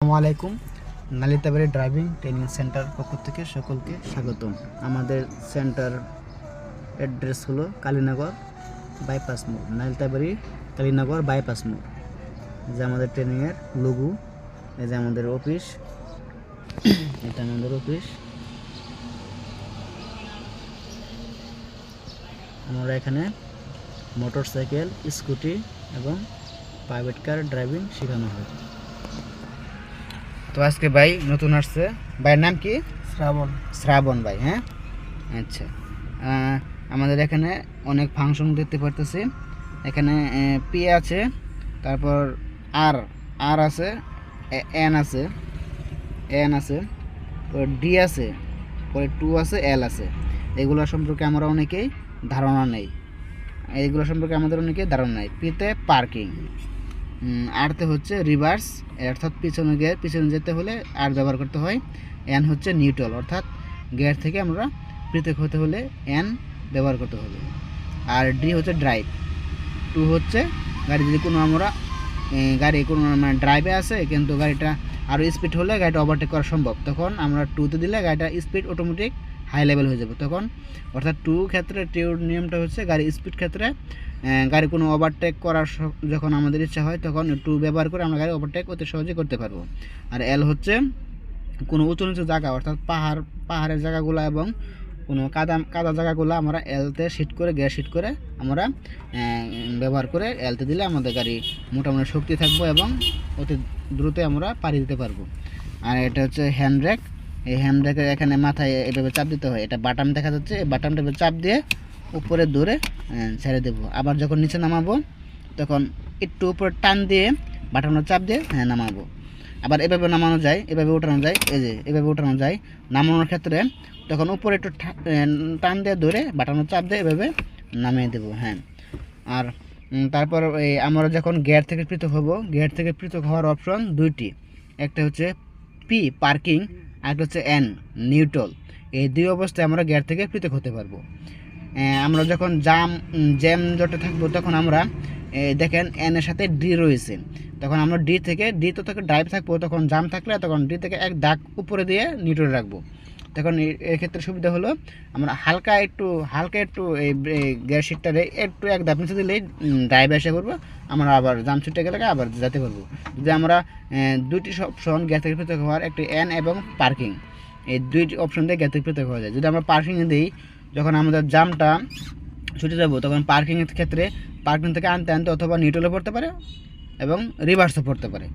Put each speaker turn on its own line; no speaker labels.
আসসালামু আলাইকুম। Nalitabari driving training centre পক্ষ থেকে সকলকে স্বাগতম। আমাদের সেন্টার অ্যাড্রেস হলো কালীনগর বাইপাস মোড়। নালিতাবাড়ি কালীনগর বাইপাস মোড়। যে আমাদের ট্রেনিংয়ের লঘু এই যে আমাদের অফিস এটা আমাদের অফিস আমরা এখানে মোটর সাইকেল স্কুটি এবং প্রাইভেট কার ড্রাইভিং শেখানো হয়। তো আজকে ভাই নতুন আসছে। ভাইয়ের নাম কি?
শ্রাবণ।
শ্রাবণ ভাই হ্যাঁ? আচ্ছা। আমাদের এখানে অনেক ফাংশন দেখতে পারতেছি। এখানে পি আছে তারপর আর আর আছে এন আছে এন আছে ডি আছে পরে টু আছে এল আছে। এগুলো সম্পর্কে আমরা অনেকেই ধারণা নেই। এইগুলো সম্পর্কে আমাদের অনেকেই ধারণা নেই। পিতে পার্কিং আরতে হচ্ছে রিভার্স অর্থাৎ পিছনে গিয়ে পিছনে যেতে হলে আর ব্যবহার করতে হয় এন হচ্ছে নিউট্রাল অর্থাৎ গিয়ার থেকে আমরা পৃথক হতে হলে এন ব্যবহার করতে হবে। আর ডি হচ্ছে ড্রাইভ টু হচ্ছে গাড়ি যদি কোনো আমরা গাড়ি কোনো মানে ড্রাইভে আছে, কিন্তু গাড়িটা আরও স্পিড হলে গাড়িটা ওভারটেক করা সম্ভব। তখন আমরা টুতে দিলে গাড়িটা স্পিড অটোমেটিক হাই লেভেল হয়ে যাবে। তখন অর্থাৎ টু ক্ষেত্রে টিউর নিয়মটা হচ্ছে গাড়ি স্পিড ক্ষেত্রে গাড়ি কোনো ওভারটেক করার যখন আমাদের ইচ্ছা হয়, তখন টু ব্যবহার করে আমরা গাড়ি ওভারটেক অতি সহজে করতে পারব। আর এল হচ্ছে কোনো উঁচু নিচু জায়গা, অর্থাৎ পাহাড়, পাহাড়ের জায়গাগুলো এবং কোনো কাদা কাদা জায়গাগুলো আমরা এলতে শিট করে গ্যাস শিট করে আমরা ব্যবহার করে এলতে দিলে আমাদের গাড়ি মোটামুটি শক্তি থাকব এবং অতি দ্রুত আমরা পাড়ি দিতে পারব। আর এটা হচ্ছে হ্যান্ড ব্রেক এই হ্যান্ড এখানে মাথায় এভাবে চাপ দিতে হয়। এটা বাটাম দেখা যাচ্ছে, এই বাটামটা চাপ দিয়ে উপরে দূরে ছেড়ে দেবো। আবার যখন নিচে নামাবো, তখন একটু উপরে টান দিয়ে বাটামটা চাপ দিয়ে হ্যাঁ নামাবো। আবার এভাবে নামানো যায়, এভাবে উঠানো যায়, এই যে, এভাবে উঠানো যায়। নামানোর ক্ষেত্রে তখন উপরে একটু টান দিয়ে ধরে বাটানো চাপ দিয়ে এভাবে নামিয়ে দেবো হ্যাঁ। আর তারপর এই আমরা যখন গিয়ার থেকে পৃথক হব গিয়ার থেকে পৃথক হওয়ার অপশন দুইটি। একটা হচ্ছে পি পার্কিং একটা হচ্ছে এন নিউট্রাল এই দুই অবস্থায় আমরা গ্যার থেকে পৃথক হতে পারব। আমরা যখন জাম জ্যাম জটে থাকব, তখন আমরা দেখেন এন এর সাথে ডি রয়েছে। তখন আমরা ডি থেকে ডি তো থেকে ড্রাইভ থাকব, তখন জাম থাকলে তখন ডি থেকে এক দাগ উপরে দিয়ে নিউট্রাল রাখব। তখন এক্ষেত্রে সুবিধা হলো, আমরা হালকা একটু হালকা একটু এই গ্যাস শিটটারে একটু এক দাপ নিচে দিলেই ড্রাইভ এসে করব। আমরা আবার জাম ছুটে গেলে আবার যেতে পারব। যদি আমরা দুটি অপশন গ্যাসের পৃথক হওয়ার একটি এন এবং পার্কিং, এই দুইটি অপশন দিয়ে গ্যাসের পৃথক হওয়া যায়। যদি আমরা পার্কিংয়ে দিই, যখন আমাদের জামটা ছুটে যাব, তখন পার্কিংয়ের ক্ষেত্রে পার্কিং থেকে আনতে আনতে অথবা নিউট্রালে পড়তে পারে এবং রিভার্সও পড়তে পারে।